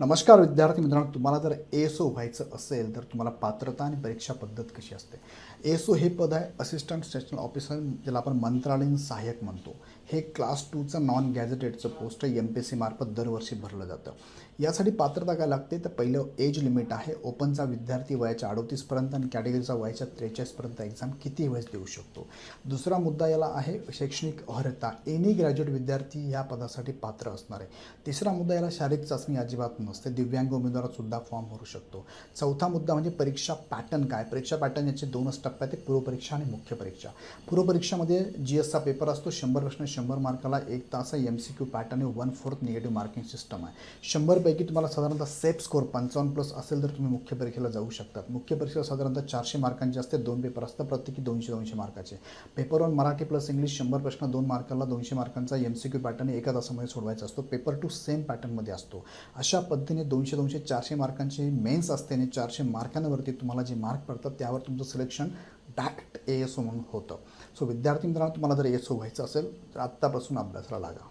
नमस्कार विद्यार्थी मित्रांनो तुम्हाला जर एसओ व्हायचं असेल तर तुम्हाला पात्रता आणि परीक्षा पद्धत कशी असते? एस ओ हे पद आहे असिस्टंट स्टेशनल ऑफिसर ज्याला आपण मंत्रालयीन सहाय्यक म्हणतो. हे क्लास टूचं non गॅझेटेडचं post M P S C मार्फत दरवर्षी भरलं जातं. यासाठी पात्रता काय लागते? तर पहिलं एज लिमिट आहे ओपनचा विद्यार्थी वयाच्या अडोतीसपर्यंत आणि कॅटेगरीचा वयाच्या त्रेचाळीसपर्यंत एक्झाम किती वेळेस देऊ शकतो? दुसरा मुद्दा याला आहे शैक्षणिक अर्हता. एनी ग्रॅज्युएट विद्यार्थी या पदासाठी पात्र असणार आहे. तिसरा मुद्दा याला शारीरिक चाचणी अजिबात नसते. दिव्यांग उमेदवारासुद्धा फॉर्म भरू शकतो. चौथा मुद्दा म्हणजे परीक्षा पॅटर्न काय? परीक्षा पॅटर्न याचे दोनच टप्पे आहेत. पूर्वपरीक्षा आणि मुख्य परीक्षा. पूर्वपरीक्षामध्ये जी एसचा पेपर असतो. शंभर प्रश्न शंभर मार्काला एक तास एम सी क्यू पॅटर्न आणि one fourth negative marking system आहे. शंभरपैकी तुम्हाला साधारणतः सेफ स्कोर पंचावन्न प्लस असेल तर तुम्ही मुख्य परीक्षेला जाऊ शकतात. मुख्य परीक्षेला साधारणतः चारशे मार्कांचे असते दोन पेपर असतात. प्रत्येकी दोनशे दोनशे मार्काचे paper one Marathi plus English शंभर प्रश्न दोन मार्काला दोनशे मार्कांचा एम सी क्यू पॅटर्न एका तासामध्ये सोडवायचा असतो. पेपर टू सेम पॅटर्नमध्ये असतो. अशा पद्धतीने दोनशे दोनशे चारशे मार्कांची मेन्स असते आणि चारशे मार्कांवरती तुम्हाला जे मार्क पडतात त्यावर तुमचं selection direct A S O म्हणून होतं. सो विद्यार्थी मित्रांनो तुम्हाला जर एस ओ व्हायचं असेल तर आत्तापासून अभ्यासाला लागा.